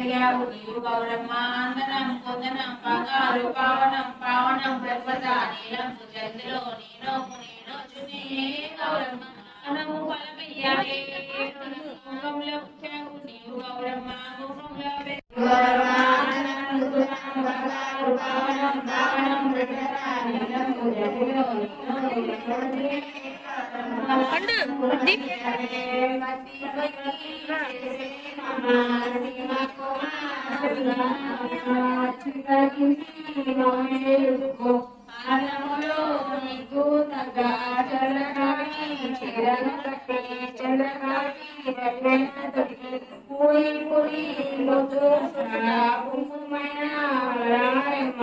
కలిగావు నీవు గౌరమ్మ అందనం కొందనం బంగారు పావనం పావనం ప్రపద నీలంపు చంద్రో నీనో నీనో చునే గౌరమ్మ అనము ఫలమయ్యాలే ముఖంలో పుట్టావు నీవు గౌరమ్మ ముఖంలో గౌరమ్మ అందనం కొందనం బంగారు పావనం పావనం ప్రపద నీలంపు చంద్రో నీనో నీనో చునే పాదములో నీకు తగ్గ చల్లగాని చీరను కట్టి చల్లగాని రెల్లెన తొట్టి పూరి పూరి కుంకుమైన రాయమ్మ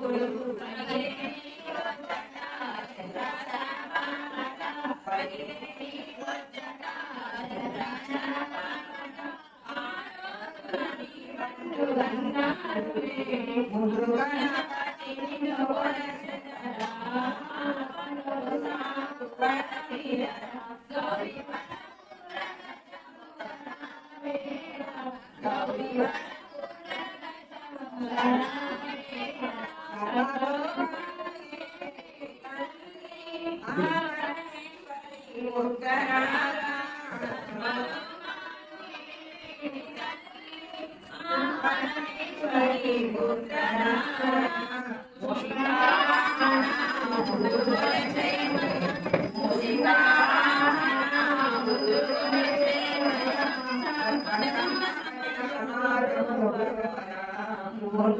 ಕೊಡು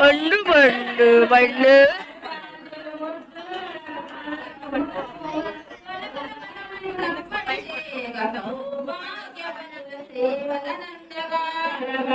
പണ്ട് പണ്ട് പണ്ട് സേവകനന്ദകാരക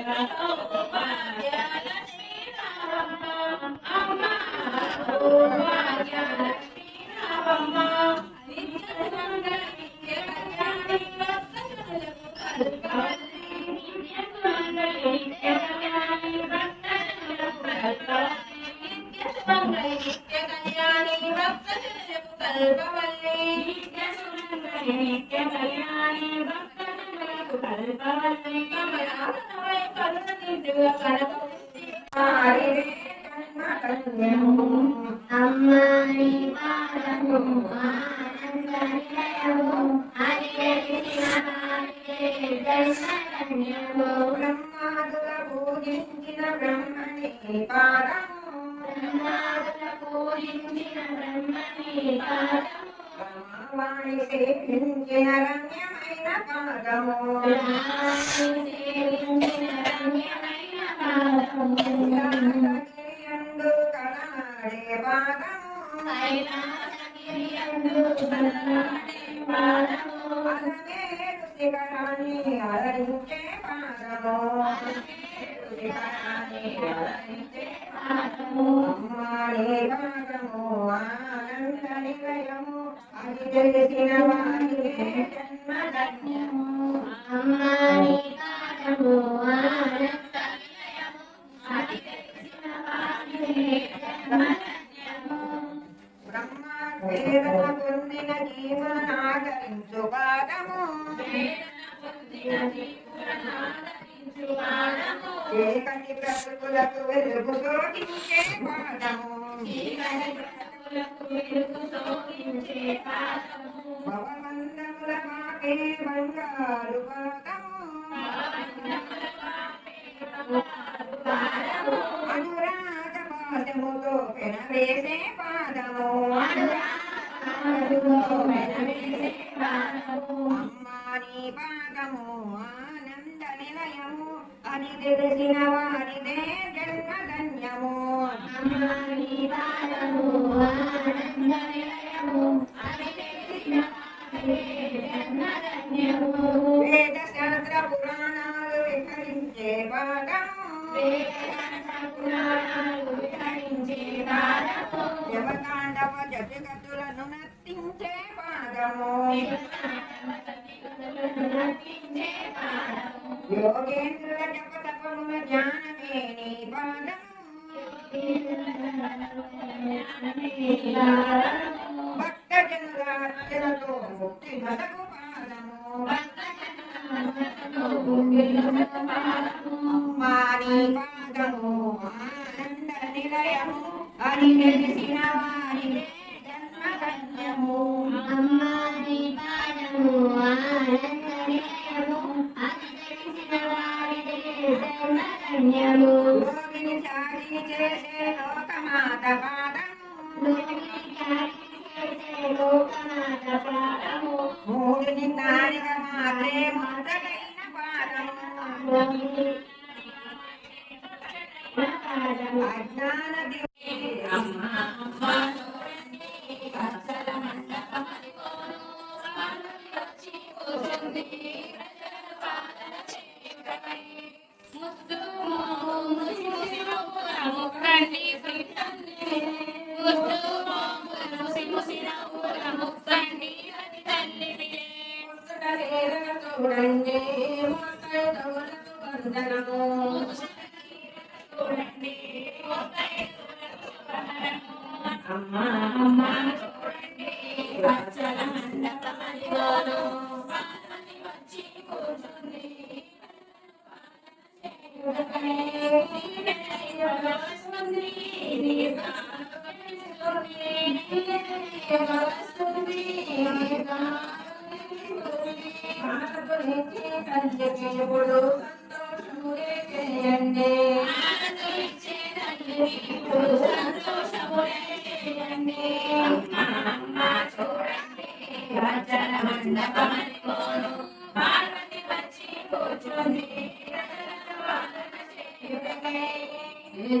గలమున వెలియగా పీతాంబరములు పూజించిన బ్రహ్మణి పాదము బ్రహ్మాదుల పూజించిన బ్రహ్మని పాదము సేవించిన రమ్యమైన పాదము సేవించిన రమ్యమైన పాదము కళనాడే పాదము కైలాసగిరియందు పాదము శిఖరాన్ని అలరించే పాదము శిఖరాన్ని అలరించే పాదము అమ్మాడే పాదము ఆనంద నిలయము అది తెలిసిన జన్మధన్యము. అది తెలిసిన వారికే జన్మధన్యము. బ్రహ్మ వేదన పొందిన ఏకటి ప్రకృతులకు వెలుగు శోధించే పాదము భవమందముల పాపే బంగారు పాదము అనురాగ పాదముతో పెనవేసే పాదము అమ్మాని పాదము ఆనంద నిలయము అని తెలిసిన వారిదే జన్మధన్యము అమ్మని పాదము ఆనంద నిలయము అది తెలిసిన వారికే జన్మధన్యము వేద శాస్త్ర పురాణాలు విహరించే పాదము పురాణాలు విహరించే పాదము యమతాండవ జగతులను నర్తించే పాదము నర్తించే యోగేంద్రుల జప తపముల జ్ఞానమే పాదము భక్త జనుల ముక్తి నదకు పాదము అమ్మాని పాదము ఆనంద నిలయము అని తెలిసిన పాదము ఆనంద I can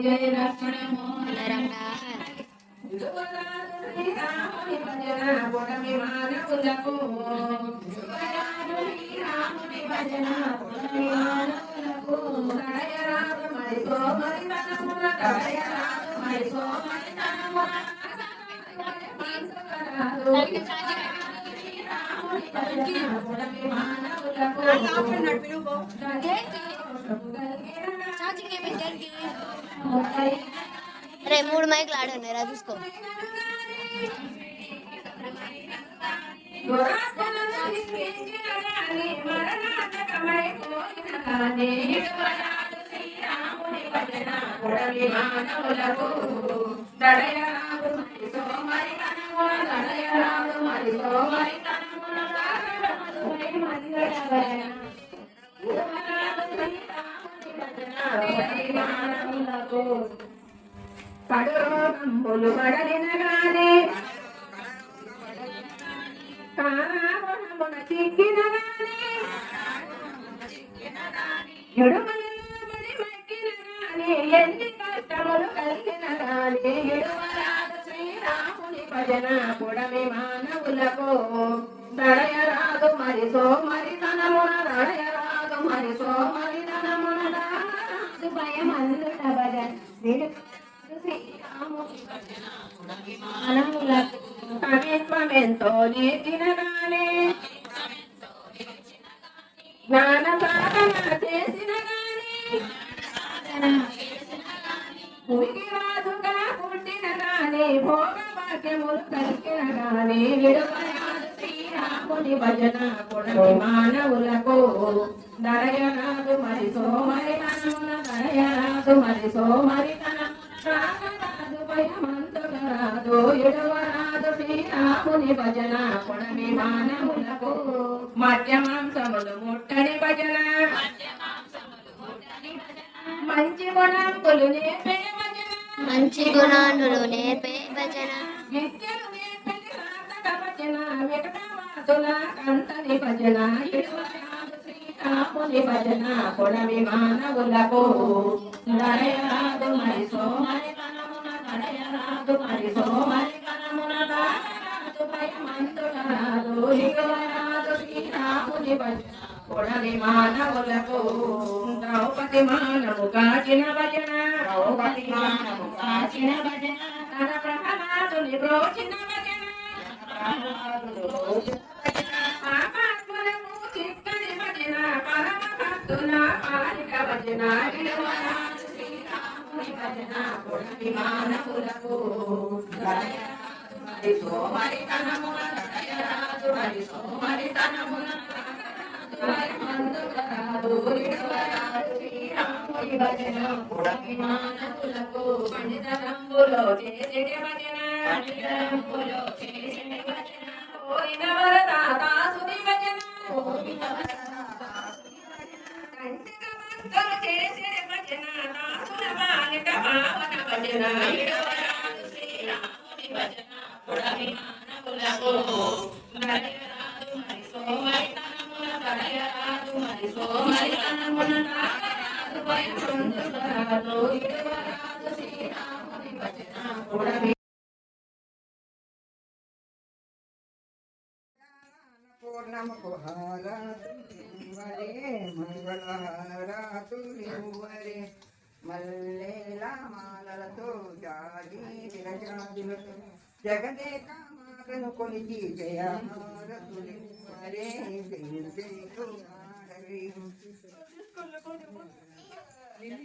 జయ లక్ష్మణమో శ్రీరాముని భజన పొడమి మానవులకు శ్రీరాముని భజన పొడమి మానవులకు దయరాదు మరి సోమరి తనమున దయరాదు మరి సోమరి తనమున శ్రీరాముని భజన పొడమి మానవులకు అరే మూడు మైకులు ఆడున్నాయి రా చూసుకో కడురోగంబులు భజన పుడమి మానవులకు దడయరాదు మరి సోమరి తనమున దడయరాదు మరి సోమరి తనమున దారాదు భయమందుట భజన శ్రీరాముని నేర్చిన గానే జ్ఞాన సాధన చేసిన గానే రాజుగా పుట్టిన గానే భోగ భాగ్యములు కలిగిన గాని విడువరాదు శ్రీరాముని భజన మానవులకు మరి సోమరి మరి సోమరి ఎడవరాదు శ్రీరాముని భజన మానవులకు ముట్టని భజన. మంచి గుణంకులు నేర్పే మంచి గుణాలు నేర్పే భజన. విద్యలు నేర్పని కంతని భజన శ్రీరాముని భజన కొడవి మానవులకు మరి సోమరి మరి సోమరి శ్రీరాముని భజన. కొడలి మానవులకు ద్రౌపది మానవు కాచిన భజన. ద్రౌపది మానవు కాచిన భజన. తన ప్రహ్లాదుని బ్రోచిన భజన. పాపాత్ములకు చిక్కని భజన. పరమ భక్తుల పాలిక భజన. భజన. కొడవి మానవులకు దయరాదు మరి సోమరి తనమున దయరాదు మరి సోమరి తనమున మరి మందుకరాదు భజన కొడవి మానవులకు పండితరంబులో భజన కోరిన వరదాసుని భజన భజన కంటిక భక్తులు చేసెడి భజన దాసుల బాలిక భావన భజన విడువరాదు శ్రీరాముని భజన కొడవి సోమరితనమున నాగరాజు వైకుంఠరాజు ఇరువరాజు శ్రీరాముని భజన కూడవి పూర్ణముకు హారతులివ్వరే మంగళహారతులివ్వరే మల్లేల మాలలతో జాగి విరజాజులతో జగదేక మాతను కొలిచి జయహారతులివ్వరే జయ జయ lil'